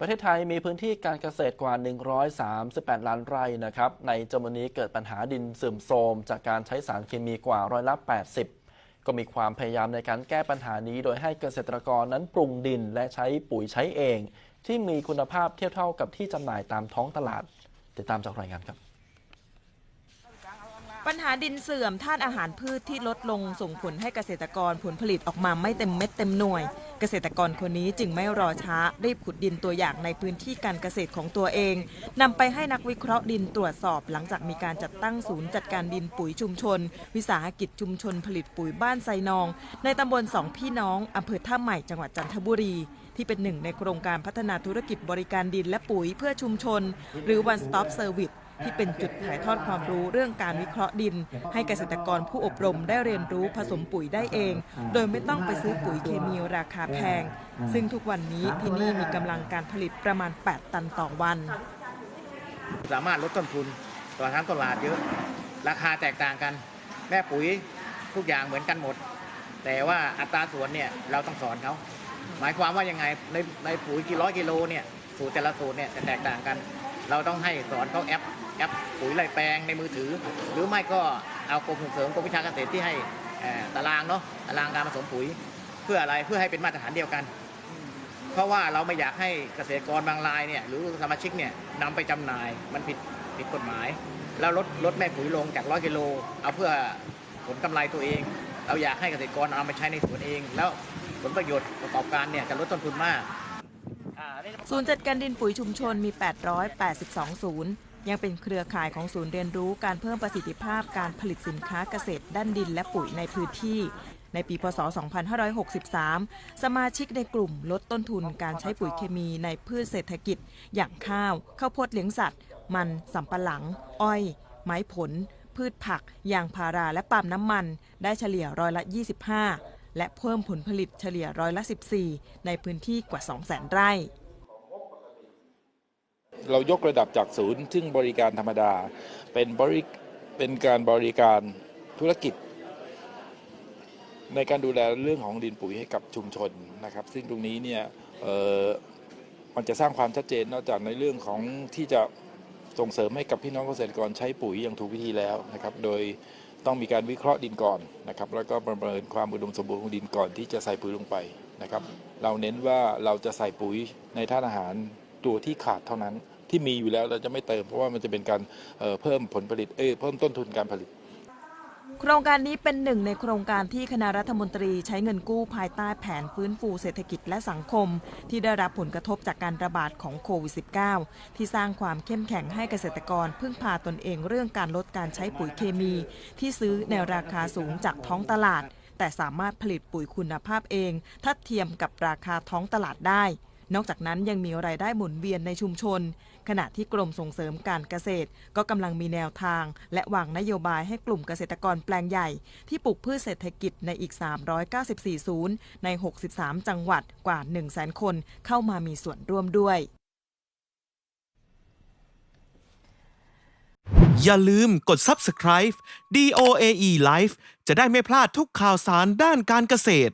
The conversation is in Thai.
ประเทศไทยมีพื้นที่การเกษตรกว่า 138 ล้านไร่นะครับ ในจำนวนนี้เกิดปัญหาดินเสื่อมโทรม จากการใช้สารเคมีกว่าร้อยละ 80 ก็มีความพยายามในการแก้ปัญหานี้ โดยให้เกษตรกรนั้นปรุงดินและใช้ปุ๋ยใช้เอง ที่มีคุณภาพเทียบเท่ากับที่จำหน่ายตามท้องตลาด ติดตามจากรายงานครับปัญหาดินเสื่อมธาตุอาหารพืชที่ลดลงส่งผลให้เกษตรกรผลผลิตออกมาไม่เต็มเม็ดเต็มหน่วย เกษตรกรคนนี้จึงไม่รอช้ารีบขุดดินตัวอย่างในพื้นที่การเกษตรของตัวเองนำไปให้นักวิเคราะห์ดินตรวจสอบ หลังจากมีการจัดตั้งศูนย์จัดการดินปุ๋ยชุมชน วิสาหกิจชุมชนผลิตปุ๋ยบ้านไซนอง ในตำบลสองพี่น้องอำเภอท่าใหม่จังหวัดจันทบุรี ที่เป็นหนึ่งในโครงการพัฒนาธุรกิจบริการดินและปุ๋ยเพื่อชุมชน หรือ one stop service ที่เป็นจุดถ่ายทอดความรู้เรื่องการวิเคราะห์ดิน ให้เกษตรกรผู้อบรมได้เรียนรู้ผสมปุ๋ยได้เอง โดยไม่ต้องไปซื้อปุ๋ยเคมีราคาแพง ซึ่งทุกวันนี้ที่นี่มีกำลังการผลิตประมาณ 8 ตันต่อวัน สามารถลดต้นทุนต่อทั้งตลาดเยอะ ราคาแตกต่างกัน แม่ปุ๋ยทุกอย่างเหมือนกันหมด แต่ว่าอัตราส่วนเนี่ยเราต้องสอนเขาหมายความว่ายังไงในในปุ๋ยกี่ร้อยกิโลเนี่ยสูตรแต่ละสูตรเนี่ยจะแตกต่างกัน เราต้องให้สอนเขาแอป แอปปุ๋ยไรแปลงในมือถือ หรือไม่ก็เอากรมส่งเสริมกรมวิชาเกษตรที่ให้ตารางเนาะตารางการผสมปุ๋ยเพื่ออะไรเพื่อให้เป็นมาตรฐานเดียวกัน เพราะว่าเราไม่อยากให้เกษตรกรบางรายเนี่ยหรือสมาชิกเนี่ยนำไปจำหน่ายมันผิดผิดกฎหมาย แล้วลดลดแม่ปุ๋ยลงจากร้อยกิโล เอาเพื่อผลกำไรตัวเอง เราอยากให้เกษตรกรเอามาใช้ในสวนเอง แล้วผลประโยชน์ประกอบการเนี่ยจะลดต้นทุนมากศูนย์จัดการดินปุ๋ยชุมชนมี 882 ศูนย์ ยังเป็นเครือข่ายของศูนย์เรียนรู้การเพิ่มประสิทธิภาพการผลิตสินค้าเกษตรด้านดินและปุ๋ยในพื้นที่ ในปีพศ 2563 สมาชิกในกลุ่มลดต้นทุนการใช้ปุ๋ยเคมีในพืชเศรษฐกิจ อย่างข้าว ข้าวโพดเลี้ยงสัตว์ มันสำปะหลัง อ้อย ไม้ผล พืชผักยางพาราและปาล์มน้ำมัน ได้เฉลี่ยร้อยละ 25 และเพิ่มผลผลิตเฉลี่ยร้อยละ 14 ในพื้นที่กว่า 200,000 ไร่ เรายกระดับจากศูนย์ ซึ่งบริการธรรมดา เป็นบริเป็นการบริการธุรกิจ ในการดูแลเรื่องของดินปุ๋ยให้กับชุมชนนะครับ ซึ่งตรงนี้เนี่ยมันจะสร้างความชัดเจนนอกจากในเรื่องของที่จะส่งเสริมให้กับพี่น้องเกษตรกรใช้ปุ๋ยอย่างถูกวิธีแล้วนะครับ โดยต้องมีการวิเคราะห์ดินก่อนนะครับ แล้วก็ประเมินความอุดมสมบูรณ์ของดินก่อนที่จะใส่ปุ๋ยลงไปนะครับ เราเน้นว่าเราจะใส่ปุ๋ยในธาตุอาหารตัวที่ขาดเท่านั้น ที่มีอยู่แล้วเราจะไม่เติม เพราะว่ามันจะเป็นการเพิ่มผลผลิตเอเพิ่มต้นทุนการผลิต โครงการนี้เป็นหนึ่งในโครงการที่คณะรัฐมนตรีใช้เงินกู้ภายใต้แผนฟื้นฟูเศรษฐกิจและสังคม ที่ได้รับผลกระทบจากการระบาดของโควิด -19 ที่สร้างความเข้มแข็งให้เกษตรกร พึ่งพาตนเองเรื่องการลดการใช้ปุ๋ยเคมี ที่ซื้อในราคาสูงจากท้องตลาด แต่สามารถผลิตปุ๋ยคุณภาพเองทัดเทียมกับราคาท้องตลาดได้ นอกจากนั้นยังมีรายได้หมุนเวียนในชุมชน ขณะที่กรมส่งเสริมการเกษตร ก็กำลังมีแนวทาง และวางนโยบายให้กลุ่มเกษตรกรแปลงใหญ่ ที่ปลูกพืชเศรษฐกิจในอีก 394 ศูนย์ ใน 63 จังหวัดกว่า 100,000 คนเข้ามามีส่วนร่วมด้วย อย่าลืมกด subscribe DOAE Life จะได้ไม่พลาดทุกข่าวสารด้านการเกษตร